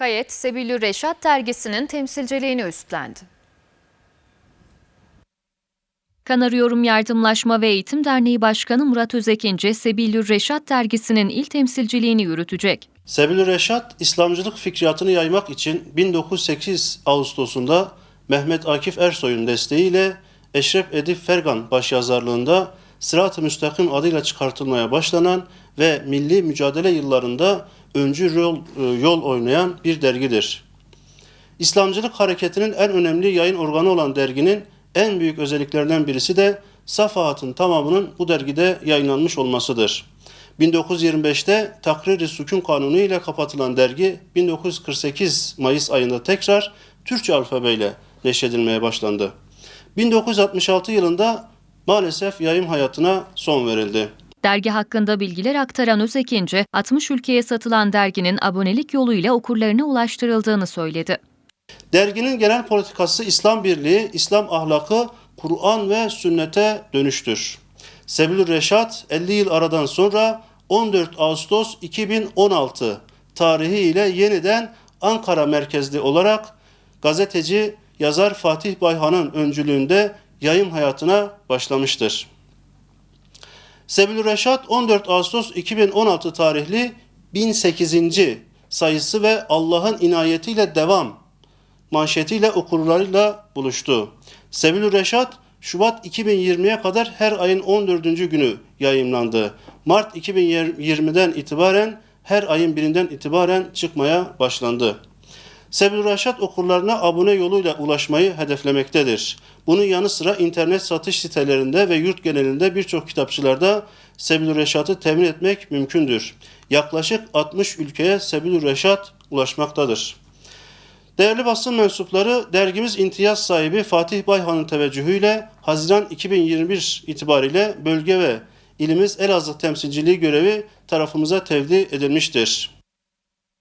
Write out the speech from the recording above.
Kayet, Sebilü Reşat dergisinin temsilciliğini üstlendi. Kanarıyorum Yardımlaşma ve Eğitim Derneği Başkanı Murat Özekinci, Sebilü Reşat dergisinin il temsilciliğini yürütecek. Sebil Reşat, İslamcılık fikriyatını yaymak için 1908 Ağustos'unda Mehmet Akif Ersoy'un desteğiyle Eşref Edip Fergan başyazarlığında Sırat-ı Müstakim adıyla çıkartılmaya başlanan ve milli mücadele yıllarında öncü rol, e, yol oynayan bir dergidir. İslamcılık hareketinin en önemli yayın organı olan derginin en büyük özelliklerinden birisi de safahatın tamamının bu dergide yayınlanmış olmasıdır. 1925'te Takrir-i Sükun Kanunu ile kapatılan dergi 1948 Mayıs ayında tekrar Türkçe alfabeyle neşredilmeye başlandı. 1966 yılında maalesef yayım hayatına son verildi. Dergi hakkında bilgiler aktaran Özekinci, 60 ülkeye satılan derginin abonelik yoluyla okurlarına ulaştırıldığını söyledi. Derginin genel politikası İslam birliği, İslam ahlakı, Kur'an ve sünnete dönüştür. Sebil Reşat 50 yıl aradan sonra 14 Ağustos 2016 tarihi ile yeniden Ankara merkezli olarak gazeteci yazar Fatih Bayhan'ın öncülüğünde yayım hayatına başlamıştır. Sebil Reşat 14 Ağustos 2016 tarihli 1008. sayısı ve Allah'ın inayetiyle devam manşetiyle okurlarıyla buluştu. Sebil Reşat Şubat 2020'ye kadar her ayın 14. günü yayımlandı. Mart 2020'den itibaren her ayın birinden itibaren çıkmaya başlandı. Sebil Reşat okurlarına abone yoluyla ulaşmayı hedeflemektedir. Bunun yanı sıra internet satış sitelerinde ve yurt genelinde birçok kitapçılarda Sebil Reşat'ı temin etmek mümkündür. Yaklaşık 60 ülkeye Sebil Reşat ulaşmaktadır. Değerli basın mensupları, dergimiz imtiyaz sahibi Fatih Bayhan'ın teveccühüyle Haziran 2021 itibariyle bölge ve ilimiz Elazığ temsilciliği görevi tarafımıza tevdi edilmiştir.